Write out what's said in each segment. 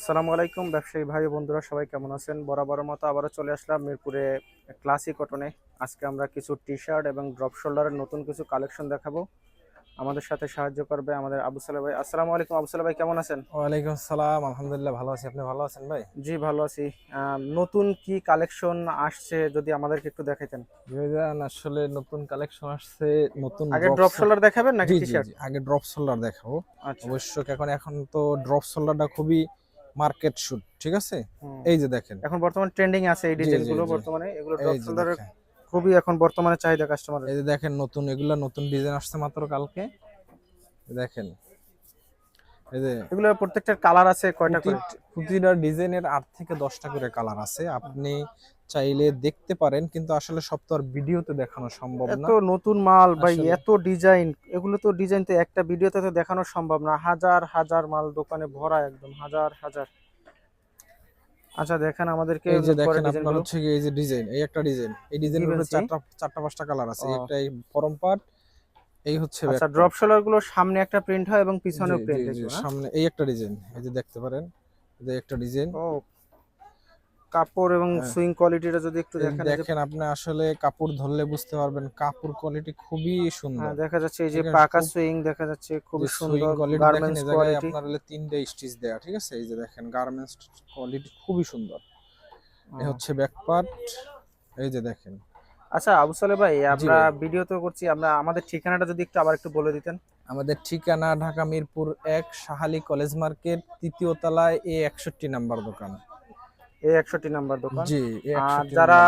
আসসালামু আলাইকুম ব্যবসায়ী ভাই বন্ধুরা সবাই কেমন আছেন? বরাবরের মতো আবারও চলে আসলাম মিরপুরে ক্লাসিক কটনে আজকে আমরা কিছু টি শার্ট এবং ড্রপ শোল্ডারের নতুন কিছু কালেকশন দেখাবো। আমাদের সাথে সাহায্য করবে আমাদের আবু সালে ভাই। আসসালামু আলাইকুম আবু সালে ভাই কেমন আছেন? ওয়ালাইকুম আসসালাম আলহামদুলিল্লাহ ভালো আছি। আপনি ভালো আছেন ভাই? জি ভালো আছি। নতুন কি কালেকশন আসছে যদি আমাদেরকে একটু দেখাইতেন? ভাইজান আসলে নতুন কালেকশন আসছে নতুন আগে ড্রপ শোল্ডার দেখাবেন নাকি টি শার্ট আগে ড্রপ সোল্ডার দেখাবো। আচ্ছা। অবশ্য এখন এখন তো ড্রপ সোল্ডারটা খুবই মার্কেট শুট ঠিক আছে? এই যে দেখেন। এখন বর্তমানে ট্রেন্ডিং আছে এই জি, জি, ডিজাইনগুলো জি। বর্তমানে এগুলো দেখেন। খুবই এখন বর্তমানে চাহিদা কাস্টমার এই যে দেখেন নতুন এগুলা নতুন ডিজাইন আসছে মাত্র কালকে। দেখেন। এগুলো প্রত্যেকটার কালার আছে কয়টা করে? প্রতিটা ডিজাইনের আট থেকে দশটা করে কালার আছে। আপনি চাইলে দেখতে পারেন কিন্তু আসলে সব তো আর ভিডিওতে দেখানো সম্ভব না। এত নতুন মাল ভাই এত ডিজাইন। এগুলো তো ডিজাইন তো একটা ভিডিওতে তো দেখানো সম্ভব না। হাজার হাজার মাল দোকানে ভরা একদম হাজার হাজার। আচ্ছা দেখেন আমাদেরকে এই যে দেখেন আপনার হচ্ছে এই যে ডিজাইন এই একটা ডিজাইন। এই ডিজাইনের উপরে চারটা চারটা পাঁচটা কালার আছে। একটা এই ফরম পার্ট এই হচ্ছে আচ্ছা ড্রপ শোলারগুলো সামনে একটা প্রিন্ট হয় এবং। পিছনেও প্রিন্ট জি, সামনে এই একটা ডিজাইন এই যে দেখতে পারেন এই যে একটা ডিজাইন ও কাপড় এবং হ্যাঁ। সুইং কোয়ালিটিটা যদি একটু দেখেন দেখেন আপনি আসলে কাপড় ধরলে বুঝতে পারবেন কাপড় কোয়ালিটি খুবই সুন্দর। হ্যাঁ দেখা যাচ্ছে এই যে পাকা সুইং দেখা যাচ্ছে খুবই সুন্দর গার্মেন্টস কোয়ালিটি আপনার হলে তিনটে স্টিচ দেয়া ঠিক আছে? এই যে দেখেন গার্মেন্টস কোয়ালিটি খুবই সুন্দর। এই হচ্ছে ব্যাক পার্ট এই যে দেখেন। আচ্ছা আবু সালে ভাই আমরা ভিডিও তো করছি আমরা আমাদের ঠিকানাটা যদি একটু আবার একটু বলে দিতেন। আমাদের ঠিকানা ঢাকা মিরপুর এক সাহালি কলেজ মার্কেট তৃতীয় তলায় এ একষট্টি নাম্বার দোকান। এই একষট্টি নাম্বার দোকান। জি এ আর 61 যারা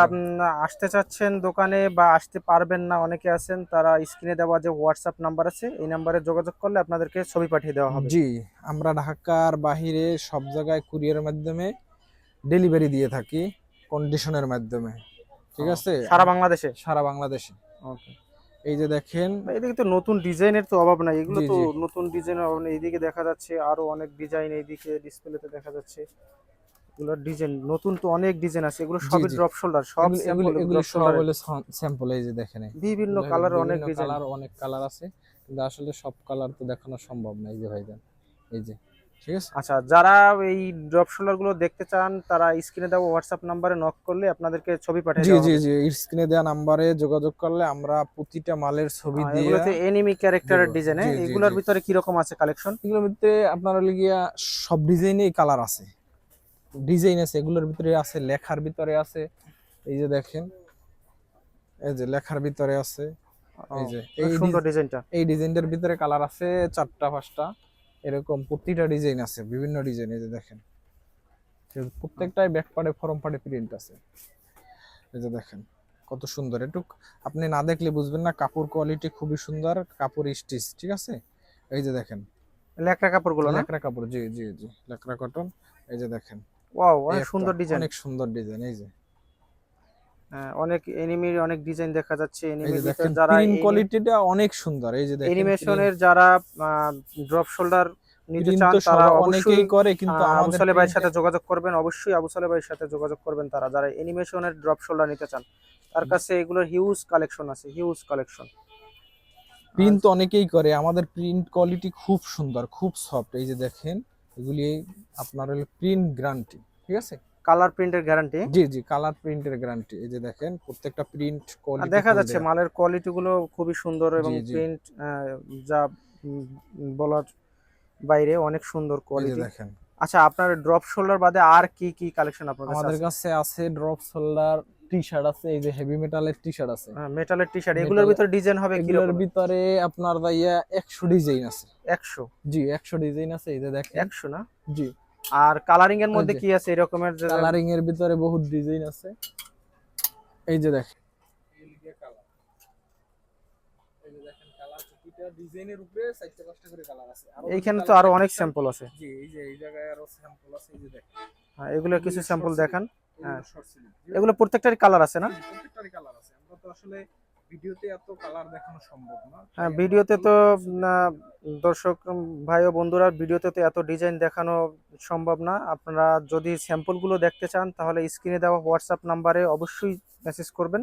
আসতে চাচ্ছেন দোকানে বা আসতে পারবেন না অনেকে আছেন তারা স্ক্রিনে দেওয়া যে হোয়াটসঅ্যাপ নাম্বার আছে এই নাম্বারে যোগাযোগ করলে আপনাদেরকে ছবি পাঠিয়ে দেওয়া হবে। জি আমরা ঢাকার বাহিরে সব জায়গায় কুরিয়ারের মাধ্যমে ডেলিভারি দিয়ে থাকি কন্ডিশনের মাধ্যমে। ঠিক আছে? সারা বাংলাদেশে? সারা বাংলাদেশে ওকে। এই যে দেখেন এদিকে তো নতুন ডিজাইনের তো অভাব নাই এগুলো তো নতুন ডিজাইনের অভাব নেই এইদিকে দেখা যাচ্ছে আরও অনেক ডিজাইন এইদিকে ডিসপ্লেতে দেখা যাচ্ছে। এগুলোর ডিজাইন নতুন তো অনেক ডিজাইন আছে এগুলো সবই। ড্রপ শোল্ডার সব এগুলো- স্যাম্পল এগুলো এগুলো সব হলো স্যাম্পল এই যে দেখেন। বিভিন্ন কালার অনেক ডিজাইন কালার অনেক কালার আছে কিন্তু আসলে সব কালার তো দেখানো সম্ভব না এই যে ভাইজান এই যে। ঠিক আছে? আচ্ছা যারা এই ড্রপ শোল্ডারগুলো দেখতে চান তারা স্ক্রিনে দেওয়া হোয়াটসঅ্যাপ নাম্বারে নক করলে আপনাদেরকে ছবি পাঠিয়ে জি জি জি স্ক্রিনে দেওয়া নাম্বারে যোগাযোগ করলে আমরা প্রতিটা মালের ছবি হ্যাঁ, দিয়ে এগুলোতে এনিমি ক্যারেক্টারের। ডিজাইন এগুলোর ভিতরে কি রকম আছে কালেকশন এগুলোর ভিতরে আপনার হলে গিয়া সব ডিজাইনেই কালার আছে। ডিজাইন আছে এগুলোর ভিতরে আছে লেখার ভিতরে আছে। এই যে দেখেন এই যে লেখার ভিতরে আছে। এই যে এই সুন্দর ডিজাইনটা এই ডিজাইনটার ভিতরে কালার আছে চারটা পাঁচটা। এরকম প্রতিটা ডিজাইন আছে বিভিন্ন ডিজাইন এই যে দেখেন। প্রত্যেকটাই ব্যাক পার্টে ফরম পার্টে প্রিন্ট আছে। এই যে দেখেন কত সুন্দর। একটু আপনি না দেখলে বুঝবেন না কাপড় কোয়ালিটি খুবই সুন্দর কাপড় স্টিচ ঠিক আছে? এই যে দেখেন। লেকড়া কাপড়গুলো লেকড়া কাপড় জি জি জি। লেকড়া কটন এই যে দেখেন। ওয়াও অনেক সুন্দর ডিজাইন অনেক সুন্দর ডিজাইন এই যে। অনেক এনিমির অনেক ডিজাইন দেখা যাচ্ছে। এনিমির যারা প্রিন্ট কোয়ালিটিটা অনেক সুন্দর এই যে দেখেন অ্যানিমেশনের যারা ড্রপ শোল্ডার নিতে চান তারা অনেকেই করে কিন্তু আহ, আবু সালে ভাইয়ের সাথে যোগাযোগ করবেন অবশ্যই আবু সালে ভাইয়ের সাথে যোগাযোগ করবেন তারা যারা অ্যানিমেশনের ড্রপ শোল্ডার নিতে চান। তার কাছে এগুলোর হিউজ কালেকশন আছে হিউজ কালেকশন প্রিন্ট তো অনেকেই করে আমাদের প্রিন্ট কোয়ালিটি খুব সুন্দর খুব সফট এই যে দেখেন এগুলি আপনার হলো প্রিন্ট গ্যারান্টি ঠিক আছে? কালার প্রিন্টের গ্যারান্টি জি জি কালার প্রিন্টের গ্যারান্টি এই যে দেখেন প্রত্যেকটা প্রিন্ট কোয়ালিটি দেখা যাচ্ছে মালের কোয়ালিটি গুলো খুবই সুন্দর এবং। প্রিন্ট যা বলার বাইরে অনেক সুন্দর কোয়ালিটি দেখেন। আচ্ছা আপনার ড্রপ শোল্ডার বাদে আর কি কি কালেকশন আপনার কাছে আমাদের কাছে আছে ড্রপ সোল্ডার টি শার্ট আছে এই যে হেভি মেটালের টি শার্ট আছে। মেটালের টি শার্ট এগুলোর ভিতরে ডিজাইন হবে কি এগুলোর ভিতরে আপনার দাইয়া একশো ডিজাইন আছে। একশো? জি একশো ডিজাইন আছে এই যে দেখেন। একশো না? জি। আর কালারিং এর মধ্যে কি আছে এরকমের যে- কালারিং এর ভিতরে বহুত ডিজাইন আছে। এই যে দেখেন। ডিজাইনের উপরে চারটা পাঁচটা করে কালার আছে এইখানে তো আরও অনেক স্যাম্পল আছে। জি এই যে এই জায়গায় আরও স্যাম্পল আছে এই যে দেখেন। হ্যাঁ, এগুলো কিছু স্যাম্পল দেখান। এগুলো হ্যাঁ। এগুলো প্রত্যেকটারই কালার আছে না? প্রত্যেকটারই কালার আছে। আমরা তো আসলে ভিডিওতে এত কালার দেখানো সম্ভব না। হ্যাঁ ভিডিওতে তো না, দর্শক ভাই ও বন্ধুরা ভিডিওতে তো এত ডিজাইন দেখানো সম্ভব না। আপনারা যদি স্যাম্পলগুলো দেখতে চান তাহলে স্ক্রিনে দেওয়া হোয়াটসঅ্যাপ নাম্বারে অবশ্যই মেসেজ করবেন।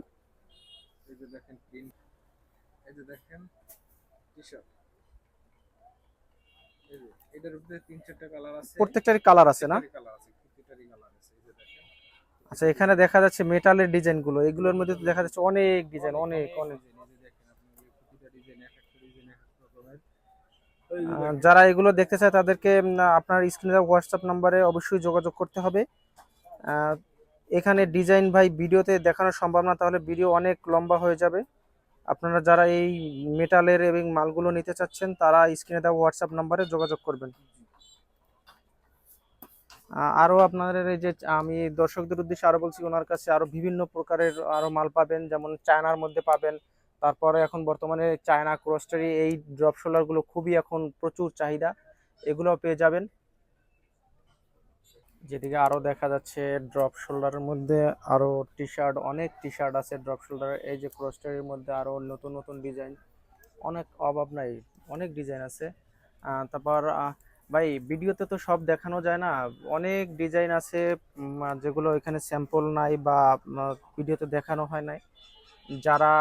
এই যে দেখেন প্রিন্ট এই যে দেখেন টি শার্ট এই যে এটার উপরে তিন চারটা কালার আছে। প্রত্যেকটারই কালার আছে না? কালার আছে প্রত্যেকটারই কালার আছে এই যে দেখেন আচ্ছা এখানে দেখা যাচ্ছে মেটালের ডিজাইনগুলো এগুলোর মধ্যে তো দেখা যাচ্ছে অনেক ডিজাইন অনেক অনেক যারা এগুলো দেখতে চায় তাদেরকে আপনার স্ক্রিনে হোয়াটসঅ্যাপ নাম্বারে অবশ্যই যোগাযোগ করতে হবে। এখানে ডিজাইন ভাই ভিডিওতে দেখানো সম্ভব না তাহলে ভিডিও অনেক লম্বা হয়ে যাবে। আপনারা যারা এই মেটালের এবং মালগুলো নিতে চাচ্ছেন তারা স্ক্রিনে দেওয়া হোয়াটসঅ্যাপ নাম্বারে যোগাযোগ করবেন। আহ, আরও আপনাদের এই যে আমি দর্শকদের উদ্দেশ্যে আরও বলছি ওনার কাছে আরও বিভিন্ন প্রকারের আরও মাল পাবেন যেমন চায়নার মধ্যে পাবেন। তারপরে এখন বর্তমানে চায়না ক্রস্টারি এই ড্রপ শোলারগুলো খুবই এখন প্রচুর চাহিদা এগুলো পেয়ে যাবেন। যেদিকে আরও দেখা যাচ্ছে ড্রপ শোল্ডারের মধ্যে আরও টি শার্ট অনেক টি শার্ট আছে ড্রপ শোল্ডার এই যে ক্রস্টারির মধ্যে আরও নতুন নতুন ডিজাইন অনেক অভাব নাই অনেক ডিজাইন আছে। তারপর ভাই, ভিডিওতে তো সব দেখানো যায় না। অনেক ডিজাইন আছে যেগুলো এখানে স্যাম্পল নাই বা ভিডিওতে দেখানো হয় নাই। যারা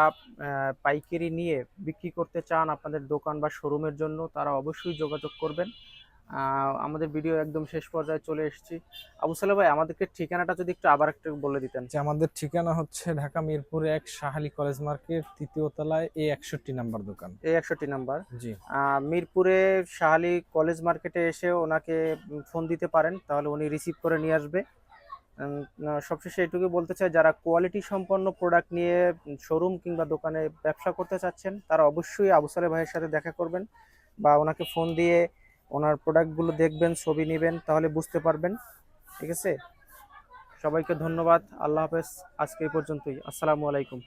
পাইকারি নিয়ে বিক্রি করতে চান আপনাদের দোকান বা শোরুমের জন্য, তারা অবশ্যই যোগাযোগ করবেন। আমাদের ভিডিও একদম শেষ পর্যায়ে চলে এসেছি। আবু সালে ভাই আমাদেরকে ঠিকানাটা যদি একটু আবার একটু বলে দিতেন। যে আমাদের ঠিকানা হচ্ছে ঢাকা মিরপুরে এক শাহালি কলেজ মার্কেট তৃতীয় তলায় এ একষট্টি নাম্বার দোকান। এই একষট্টি নাম্বার। জি। মিরপুরে শাহালি কলেজ মার্কেটে এসে ওনাকে ফোন দিতে পারেন তাহলে উনি রিসিভ করে নিয়ে আসবে। সবশেষে এটুকু বলতে চাই যারা কোয়ালিটি সম্পন্ন প্রোডাক্ট নিয়ে শোরুম কিংবা দোকানে ব্যবসা করতে চাচ্ছেন তারা অবশ্যই আবু সালে ভাইয়ের সাথে দেখা করবেন বা ওনাকে ফোন দিয়ে ওনার প্রোডাক্টগুলো দেখবেন, ছবি নেবেন, তাহলে বুঝতে পারবেন। ঠিক আছে? সবাইকে ধন্যবাদ। আল্লাহ হাফেজ। আজকে এই পর্যন্তই। আসসালামু আলাইকুম।